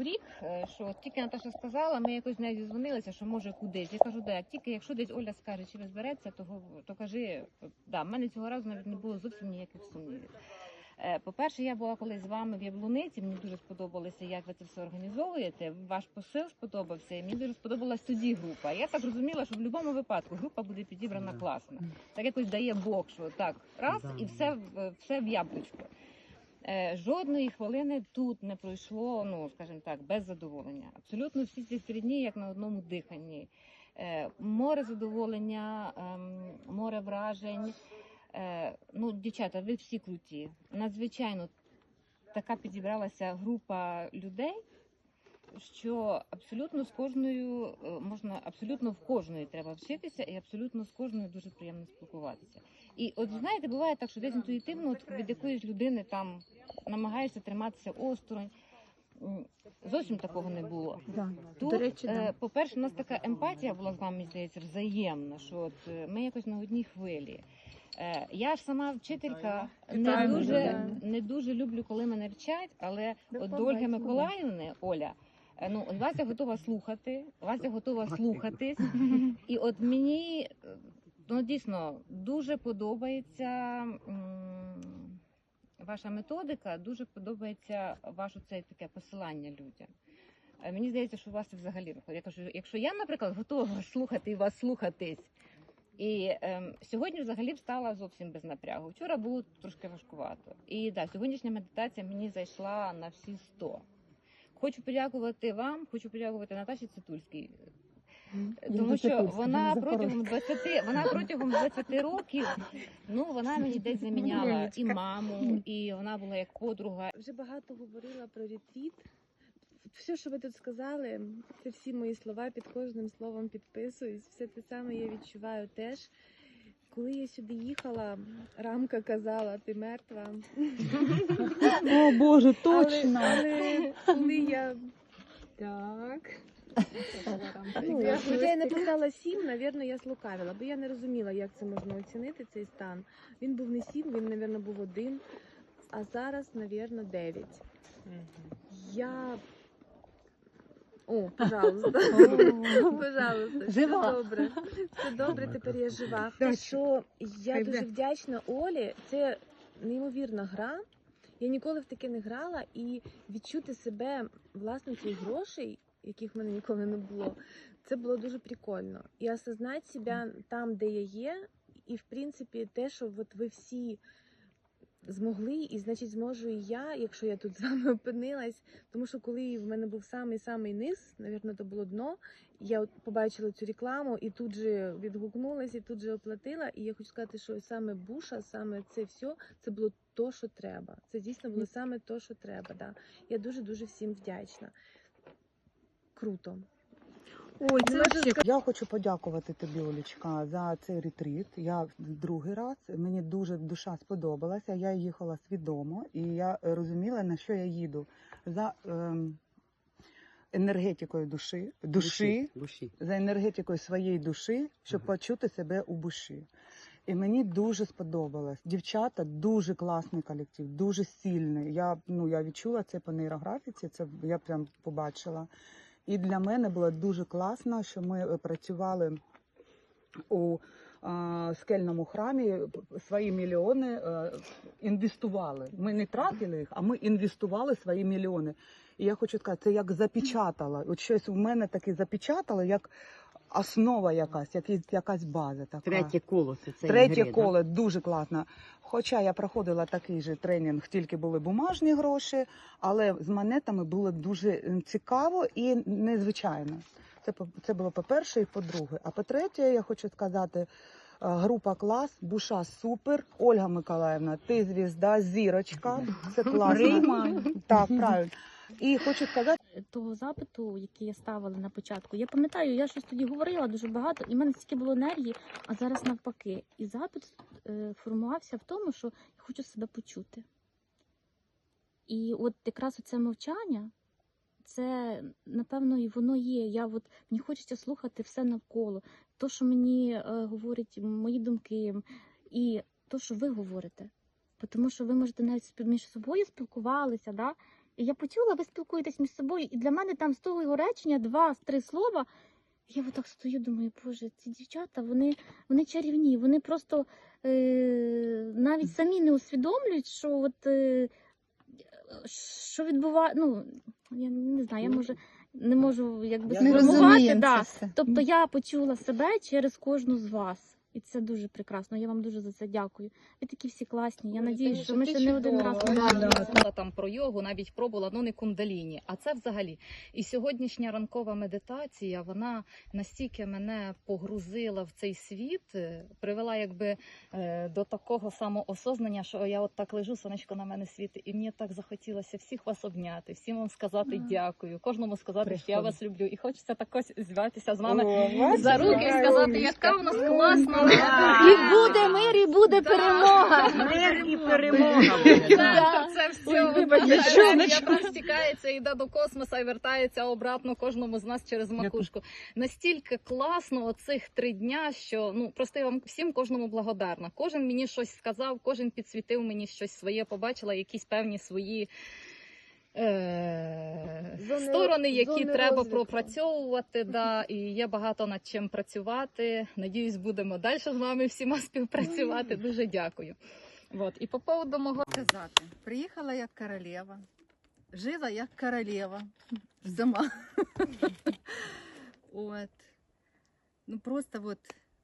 був рік, е, що тільки Наташа сказала, ми якось з нею зізвонилися, що може кудись. Я кажу, да, як тільки якщо десь Оля скаже, чи ви збереться, то, то кажи, да, в мене цього разу навіть не було зовсім ніяких сумнівів. Е, По-перше, я була колись з вами в Яблуниці. Мені дуже сподобалося, як ви це все організовуєте. Ваш посил сподобався, і мені дуже сподобалась тоді група. Я так розуміла, що в будь-якому випадку група буде підібрана класно. Так якось дає Бог, що так, раз і все, все в яблучко. Е, Жодної хвилини тут не пройшло, ну скажімо так, без задоволення. Абсолютно всі ці три дні, як на одному диханні. Е, Море задоволення, ем, море вражень. Е, Ну, дівчата, ви всі круті. Надзвичайно така підібралася група людей, що абсолютно з кожною можна, абсолютно в кожної треба вчитися, і абсолютно з кожною дуже приємно спілкуватися. І от знаєте, буває так, що десь інтуїтивно от від якоїсь людини там намагаєшся триматися осторонь. Зовсім такого не було. Да. Тут, До речі, е, да. по-перше, у нас така емпатія була з вами, здається, взаємна, що от е, ми якось на одній хвилі. Е, я ж сама вчителька не дуже, не дуже люблю, коли мене вчать, але от до Ольги. Миколаївни, Оля, ну Вася готова слухати, Вася готова слухатись. І от мені ну дійсно дуже подобається ваша методика, дуже подобається ваше це таке посилання людям. Е, Мені здається, що у вас взагалі виходить. Я кажу, якщо я, наприклад, готова слухати і вас слухатись. І ем, сьогодні взагалі встала зовсім без напрягу. Вчора було трошки важкувато. І да, сьогоднішня медитація мені зайшла на всі 100. Хочу подякувати вам, хочу подякувати Наташі Цитульській, тому що вона протягом 20, вона протягом 20 років, ну вона мені десь заміняла і маму, і вона була як подруга. Вже багато говорила про ретріт. Все, що ви тут сказали, це всі мої слова під кожним словом підписуюсь. Все те саме я відчуваю теж. Коли я сюди їхала, рамка казала, ти мертва. О Боже, Але, точно! але коли я Так. Ну, я, хоча я написала сім, навірно, я слукавила, бо я не розуміла, як це можна оцінити цей стан. Він був не сім, він, навірно, був один, а зараз, навірно, дев'ять. Я. О, пожалуйста. Пожалуйста, все Жива. добре. Все добре, тепер я жива. Що я дуже вдячна Олі. Це неймовірна гра. Я ніколи в таке не грала, і відчути себе власницею грошей, яких в мене ніколи не було, це було дуже прикольно. І осознати себе там, де я є, і в принципі те, що от ви всі змогли, і значить зможу і я, якщо я тут з вами опинилась. Тому що коли в мене був самий самий низ, навірно, то було дно. Я от побачила цю рекламу і тут же відгукнулася, і тут же оплатила. І я хочу сказати, що саме буша, саме це все, це було то, що треба. Це дійсно було саме то, що треба. Да. Я дуже дуже всім вдячна. Круто. Ой, це Можу Я хочу подякувати тобі, Олічка, за цей ретріт. Я другий раз мені дуже душа сподобалася. Я їхала свідомо, і я розуміла, на що я їду за ем, енергетикою душі, душі, Душі. за енергетикою своєї душі, щоб Ага. почути себе у душі. І мені дуже сподобалось. Дівчата дуже класний колектив, дуже сильний. Я ну я відчула це по нейрографіці. Це я прям побачила. І для мене було дуже класно, що ми е, працювали у скельному храмі, свої мільйони е, інвестували. Ми не тратили їх, а ми інвестували свої мільйони. І я хочу сказати, це як запечатало. От щось в мене таке запечатало, як основа якась, якась, якась база така. Третє коло це цей Третє гри, коло дуже класно. Хоча я проходила такий же тренінг, тільки були бумажні гроші, але з монетами було дуже цікаво і незвичайно. Це по- це було по-перше і по-друге. А по-третє, я хочу сказати. е, Група клас, Буша супер, Ольга Миколаївна, ти звізда, зірочка. Це класно. Так, правильно. І хочу сказати, того запиту, який я ставила на початку. Я пам'ятаю, я щось тоді говорила дуже багато, і в мене стільки було енергії, а зараз навпаки. І запит е, формувався в тому, що я хочу себе почути. І от якраз це мовчання, це напевно і воно є. Я от мені хочеться слухати все навколо, то, що мені е, говорять мої думки, і то, що ви говорите. Тому що ви можете навіть між собою спілкувалися, да? І я почула, ви спілкуєтесь між собою, і для мене там з того його речення два-три слова. Я отак стою, думаю, боже, ці дівчата, вони, вони чарівні, вони просто е, навіть самі не усвідомлюють, що от. Е, що відбуває, ну я не знаю, я може не можу якби сформувати. Да. Тобто я почула себе через кожну з вас. І це дуже прекрасно. Я вам дуже за це дякую. Ви такі всі класні. Я Танюша, що ми ще не один раз Да. Там про йогу, навіть пробувала, ну не кундаліні. А це взагалі. І сьогоднішня ранкова медитація, вона настільки мене погрузила в цей світ, е, привела якби е, до такого самоосознання, що я от так лежу, сонечко на мене світить, і мені так захотілося всіх вас обняти, всім вам сказати Ага. дякую, кожному сказати, що я вас люблю. І хочеться так ось зв'язатися з вами О, за руки і сказати, яка в нас класна. І буде мир, і буде перемога. Мир і перемога. Так, це все Ой, вибач, Енергія сонечко. просто стікається, йде до космоса і вертається обратно кожному з нас через макушку. Настільки класно оцих три дня, що ну просто я вам всім кожному благодарна. Кожен мені щось сказав, кожен підсвітив мені щось своє, побачила якісь певні свої. Е, Зони- сторони, які зони треба розвитку. пропрацьовувати, да, і є багато над чим працювати. Надіюсь, будемо далі з вами всіма співпрацювати. Дуже дякую. Вот. І по поводу мого сказати. Приїхала як королева, жила як королева сама. От. Ну просто от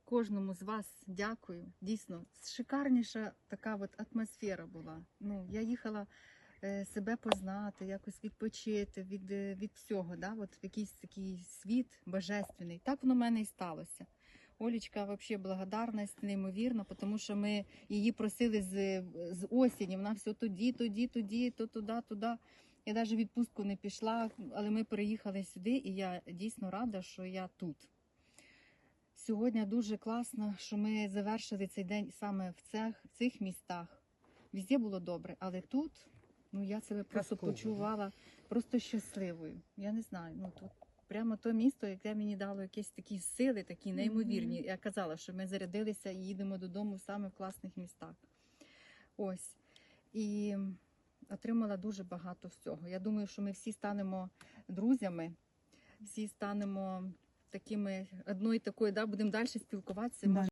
кожному з вас дякую. Дійсно, шикарніша така от атмосфера була. Ну, я їхала е, себе познати, якось відпочити від, е, від всього, да? от в якийсь такий світ божественний. Так воно в мене і сталося. Олічка взагалі благодарність неймовірно, тому що ми її просили з, з осені. Вона все тоді, тоді, тоді, то туди, туди. Я навіть відпустку не пішла, але ми переїхали сюди, і я дійсно рада, що я тут. Сьогодні дуже класно, що ми завершили цей день саме в цих, в цих містах. Везде було добре, але тут ну, я себе просто Казково, почувала просто щасливою. Я не знаю. Ну, тут прямо то місто, яке мені дало якісь такі сили, такі неймовірні. Я казала, що ми зарядилися і їдемо додому саме в класних містах. Ось. І отримала дуже багато всього. Я думаю, що ми всі станемо друзями, всі станемо такими одною такою, да, будемо далі спілкуватися. Да.